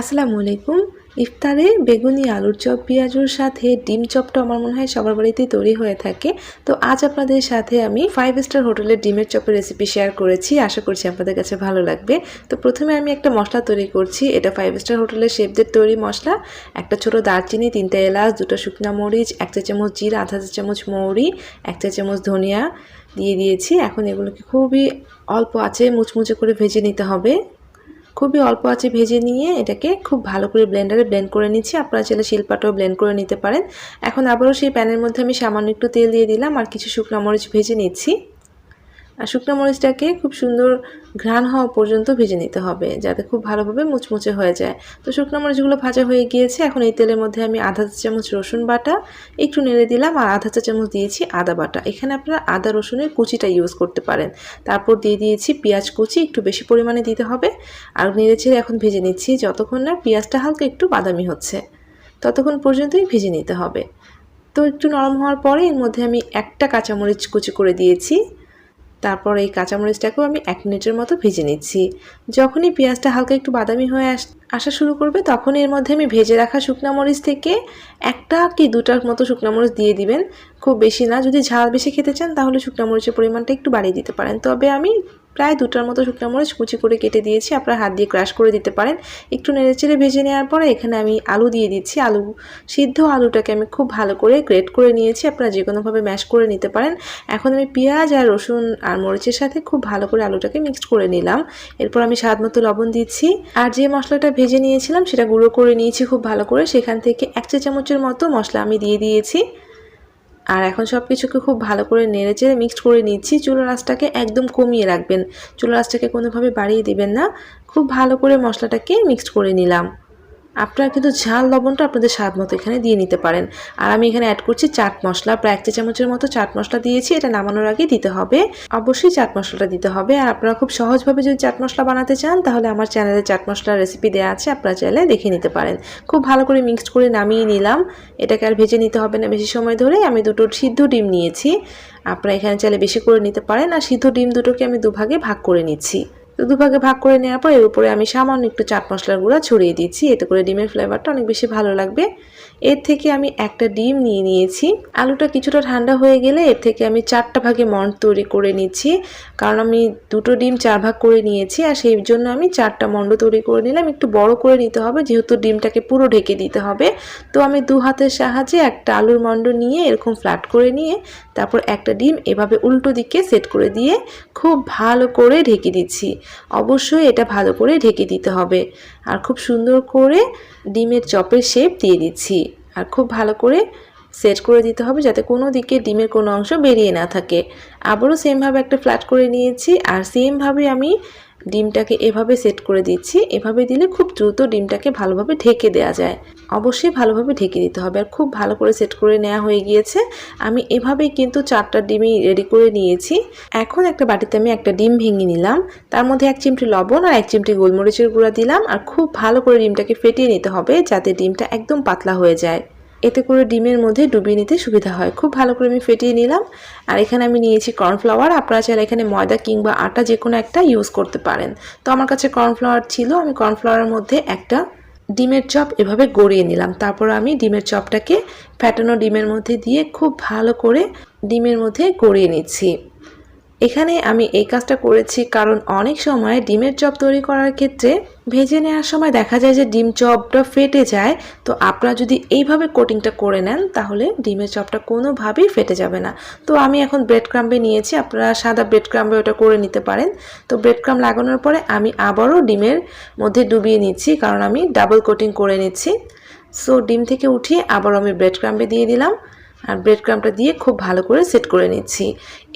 আসসালামু আলাইকুম। ইফতারে বেগুনি, আলুর চপ, পেঁয়াজুর সাথে ডিম চপটা আমার মনে হয় সবার বাড়িতেই তৈরি হয়ে থাকে। তো আজ আপনাদের সাথে আমি ফাইভ স্টার হোটেলের ডিমের চপের রেসিপি শেয়ার করেছি। আশা করছি আপনাদের কাছে ভালো লাগবে। তো প্রথমে আমি একটা মশলা তৈরি করছি। এটা ফাইভ স্টার হোটেলের শেফদের তৈরি মশলা। একটা ছোট দারচিনি, তিনটা এলাচ, দুটো শুকনা মরিচ, এক চা চামচ জিরা, আধা চা চামচ মৌরি, এক চা চামচ ধনিয়া দিয়ে দিয়েছি। এখন এগুলোকে খুবই অল্প আছে মুচমুচে করে ভেজে নিতে হবে। খুবই অল্প আছে ভেজে নিয়ে এটাকে খুব ভালো করে ব্লেন্ডারে ব্লেন্ড করে নিচ্ছি। আপনারা চাইলে শিলপাটাও ব্লেন্ড করে নিতে পারেন। এখন আবারও সেই প্যানের মধ্যে আমি সামান্য একটু তেল দিয়ে দিলাম আর কিছু শুকনো মরিচ ভেজে নিচ্ছি। আর শুকনো মরিচটাকে খুব সুন্দর ঘ্রাণ হওয়া পর্যন্ত ভেজে নিতে হবে, যাতে খুব ভালোভাবে মুচমুচে হয়ে যায়। তো শুকনো মরিচগুলো ভাজা হয়ে গিয়েছে, এখন এই তেলের মধ্যে আমি আধা চা চামচ রসুন বাটা, একটু নেড়ে দিলাম আর আধা চা চামচ দিয়েছি আদা বাটা। এখানে আপনারা আদা রসুনের কুচিটা ইউজ করতে পারেন। তারপর দিয়ে দিয়েছি পেঁয়াজ কুচি, একটু বেশি পরিমাণে দিতে হবে। আর নেড়ে ছেড়ে এখন ভেজে নিচ্ছি, যতক্ষণ না পেঁয়াজটা হালকা একটু বাদামি হচ্ছে, ততক্ষণ পর্যন্তই ভেজে নিতে হবে। তো একটু নরম হওয়ার পরে এর মধ্যে আমি একটা কাঁচামরিচ কুচি করে দিয়েছি। তারপর এই কাঁচামরিচটাকেও আমি এক মিনিটের মতো ভেজে নিচ্ছি। যখনই পেঁয়াজটা হালকা একটু বাদামি হয়ে আস, আসা শুরু করবে তখন এর মধ্যে আমি ভেজে রাখা শুকনা মরিচ থেকে একটা কি দুটার মতো শুকনা মরিচ দিয়ে দিবেন। খুব বেশি না, যদি ঝাল বেশি খেতে চান, তাহলে শুকনা মরিচের পরিমাণটা একটু বাড়িয়ে দিতে পারেন। তবে আমি প্রায় দুটার মতো শুকনো মরিচ কুচি করে কেটে দিয়েছি। আপনারা হাত দিয়ে ক্রাশ করে দিতে পারেন। একটু নেড়েচেড়ে ভেজে নেওয়ার পরে এখানে আমি আলু দিয়ে দিচ্ছি। আলু, সিদ্ধ আলুটাকে আমি খুব ভালো করে গ্রেট করে নিয়েছি। আপনারা যে কোনোভাবে ম্যাশ করে নিতে পারেন। এখন আমি পেঁয়াজ আর রসুন আর মরিচের সাথে খুব ভালো করে আলুটাকে মিক্সড করে নিলাম। এরপর আমি স্বাদ মতো লবণ দিচ্ছি। আর যে মশলাটা ভেজে নিয়েছিলাম, সেটা গুঁড়ো করে নিয়েছি খুব ভালো করে। সেখান থেকে এক চা চামচের মতো মশলা আমি দিয়ে দিয়েছি। আর এখন সব কিছুকে খুব ভালো করে নেড়ে চেড়ে মিক্সড করে নিচ্ছি। চুলো আঁচটাকে একদম কমিয়ে রাখবেন। চুলো আঁচটাকে কোনোভাবে বাড়িয়ে দিবেন না। খুব ভালো করে মশলাটাকে মিক্সড করে নিলাম। আপনারা কিন্তু ঝাল লবণটা আপনাদের স্বাদ মতো এখানে দিয়ে নিতে পারেন। আর আমি এখানে অ্যাড করছি চাট মশলা। প্রায় এক চা চামচের মতো চাট মশলা দিয়েছি। এটা নামানোর আগে দিতে হবে। অবশ্যই চাট মশলাটা দিতে হবে। আর আপনারা খুব সহজভাবে যদি চাট মশলা বানাতে চান, তাহলে আমার চ্যানেলে চাট মশলার রেসিপি দেওয়া আছে। আপনারা চাইলে দেখে নিতে পারেন। খুব ভালো করে মিক্সড করে নামিয়ে নিলাম। এটাকে আর ভেজে নিতে হবে না। বেশি সময় ধরে আমি দুটো সিদ্ধ ডিম নিয়েছি। আপনারা এখানে চাইলে বেশি করে নিতে পারেন। আর সিদ্ধ ডিম দুটোকে আমি দুভাগে ভাগ করে নিচ্ছি। তো দুভাগে ভাগ করে নেওয়ার পর এর উপরে আমি সামান্য একটু চাট মশলার গুঁড়া ছড়িয়ে দিচ্ছি এতে করে ডিমের ফ্লেভারটা অনেক বেশি ভালো লাগবে। এর থেকে আমি একটা ডিম নিয়ে নিয়েছি। আলুটা কিছুটা ঠান্ডা হয়ে গেলে এর থেকে আমি চারটা ভাগে মন্ড তৈরি করে নিচ্ছি। কারণ আমি দুটো ডিম চার ভাগ করে নিয়েছি আর সেই জন্য আমি চারটা মন্ড তৈরি করে নিলাম। একটু বড় করে নিতে হবে, যেহেতু ডিমটাকে পুরো ঢেকে দিতে হবে। তো আমি দু হাতের সাহায্যে একটা আলুর মন্ড নিয়ে এরকম ফ্ল্যাট করে নিয়ে তারপর একটা ডিম এভাবে উল্টো দিকে সেট করে দিয়ে খুব ভালো করে ঢেকে দিচ্ছি। অবশ্যই এটা ভালো করে ঢেকে দিতে হবে। আর খুব সুন্দর করে ডিমের চপের শেপ দিয়ে দিচ্ছি। আর খুব ভালো করে সেট করে দিতে হবে যাতে কোনো দিকে ডিমের কোনো অংশ বেরিয়ে না থাকে। আবারও সেমভাবে একটা ফ্ল্যাট করে নিয়েছি। আর সেমভাবে আমি ডিমটাকে এভাবে সেট করে দিচ্ছি। এভাবে দিলে খুব দ্রুত ডিমটাকে ভালোভাবে ঢেকে দেওয়া যায়। অবশ্যই ভালোভাবে ঢেকে দিতে হবে। আর খুব ভালো করে সেট করে নেওয়া হয়ে গিয়েছে। আমি এভাবেই কিন্তু চারটা ডিমই রেডি করে নিয়েছি। এখন একটা বাটিতে আমি একটা ডিম ভেঙে নিলাম। তার মধ্যে এক চিমটি লবণ আর এক চিমটি গোলমরিচের গুঁড়া দিলাম। আর খুব ভালো করে ডিমটাকে ফেটিয়ে নিতে হবে যাতে ডিমটা একদম পাতলা হয়ে যায়। এতে করে ডিমের মধ্যে ডুবিয়ে নিতে সুবিধা হয়। খুব ভালো করে আমি ফেটিয়ে নিলাম। আর এখানে আমি নিয়েছি কর্নফ্লাওয়ার। আপনারা চাইলে এখানে ময়দা কিংবা আটা যে কোনো একটা ইউজ করতে পারেন। তো আমার কাছে কর্নফ্লাওয়ার ছিল। আমি কর্নফ্লাওয়ারের মধ্যে একটা ডিমের চপ এভাবে গড়িয়ে নিলাম। তারপর আমি ডিমের চপটাকে ফ্যাটানো ডিমের মধ্যে দিয়ে খুব ভালো করে ডিমের মধ্যে গড়িয়ে নিচ্ছি। এখানে আমি এই কাজটা করেছি কারণ অনেক সময় ডিমের চপ তৈরি করার ক্ষেত্রে ভেজে নেওয়ার সময় দেখা যায় যে ডিম চপটা ফেটে যায়। তো আপনারা যদি এইভাবে কোটিংটা করে নেন, তাহলে ডিমের চপটা কোনোভাবেই ফেটে যাবে না। তো আমি এখন ব্রেড ক্রাম্বে নিয়েছি। আপনারা সাদা ব্রেড ক্রাম্বে ওটা করে নিতে পারেন। তো ব্রেড ক্রাম লাগানোর পরে আমি আবারও ডিমের মধ্যে ডুবিয়ে নিচ্ছি, কারণ আমি ডাবল কোটিং করে নিচ্ছি। সো ডিম থেকে উঠিয়ে আবার আমি ব্রেড ক্রাম্বে দিয়ে দিলাম। আর ব্রেড ক্রামটা দিয়ে খুব ভালো করে সেট করে নিচ্ছি।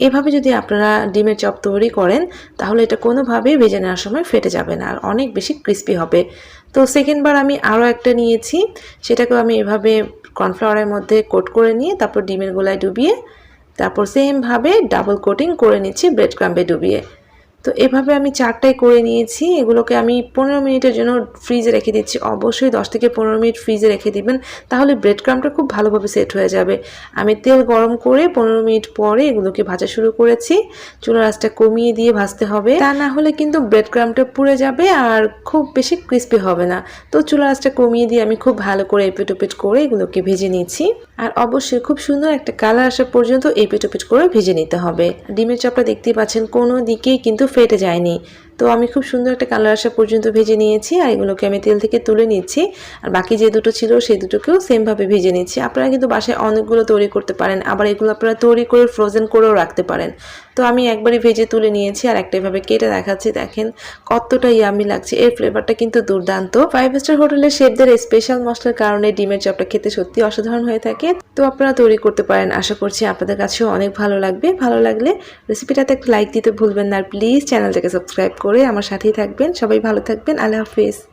এভাবে যদি আপনারা ডিমের চপ তৈরি করেন, তাহলে এটা কোনোভাবেই ভেজে নেওয়ার সময় ফেটে যাবে না আর অনেক বেশি ক্রিস্পি হবে। তো সেকেন্ডবার আমি আরও একটা নিয়েছি, সেটাকেও আমি এভাবে কর্নফ্লাওয়ারের মধ্যে কোট করে নিয়ে তারপর ডিমের গোলায় ডুবিয়ে, তারপর সেমভাবে ডাবল কোটিং করে নিচ্ছি ব্রেড ক্রাম্বে ডুবিয়ে। তো এভাবে আমি চারটাই করে নিয়েছি। এগুলোকে আমি পনেরো মিনিটের জন্য ফ্রিজে রেখে দিচ্ছি। অবশ্যই দশ থেকে পনেরো মিনিট ফ্রিজে রেখে দিবেন। তাহলে ব্রেড ক্রামটা খুব ভালোভাবে সেট হয়ে যাবে। আমি তেল গরম করে পনেরো মিনিট পরে এগুলোকে ভাজা শুরু করেছি। চুলার আঁচটা কমিয়ে দিয়ে ভাজতে হবে। তা না হলে কিন্তু ব্রেড ক্রামটা পুড়ে যাবে আর খুব বেশি ক্রিস্পি হবে না। তো চুলার আঁচটা কমিয়ে দিয়ে আমি খুব ভালো করে এপিট ওপিট করে এগুলোকে ভেজে নিচ্ছি আর অবশ্যই খুব সুন্দর একটা কালার আসা পর্যন্ত এপিট ওপিট করে ভিজে নিতে হবে। ডিমের চপটা দেখতেই পাচ্ছেন, কোনো দিকেই কিন্তু ফেটে যায়নি। তো আমি খুব সুন্দর একটা কালার আসা পর্যন্ত ভেজে নিয়েছি আর এগুলোকে আমি তেল থেকে তুলে নিচ্ছি। আর বাকি যে দুটো ছিল সেই দুটোকেও সেমভাবে ভেজে নিচ্ছি। আপনারা কিন্তু বাসায় অনেকগুলো তৈরি করতে পারেন, আবার এগুলো আপনারা তৈরি করে ফ্রোজেন করেও রাখতে পারেন। তো আমি একবারই ভেজে তুলে নিয়েছি আর একটা এভাবে কেটে দেখাচ্ছি, দেখেন কতটা ইয়ামি লাগছে। এর ফ্লেভারটা কিন্তু দুর্দান্ত। ফাইভ স্টার হোটেলের শেফদের স্পেশাল মশলার কারণে ডিমের চপটা খেতে সত্যি অসাধারণ হয়ে থাকে। তো আপনারা তৈরি করতে পারেন, আশা করছি আপনাদের কাছেও অনেক ভালো লাগবে। ভালো লাগলে রেসিপিটাতে একটা লাইক দিতে ভুলবেন না। আর প্লিজ চ্যানেলটাকে সাবস্ক্রাইব করে আমার সাথেই থাকবেন। সবাই ভালো থাকবেন। আল্লাহ হাফিজ।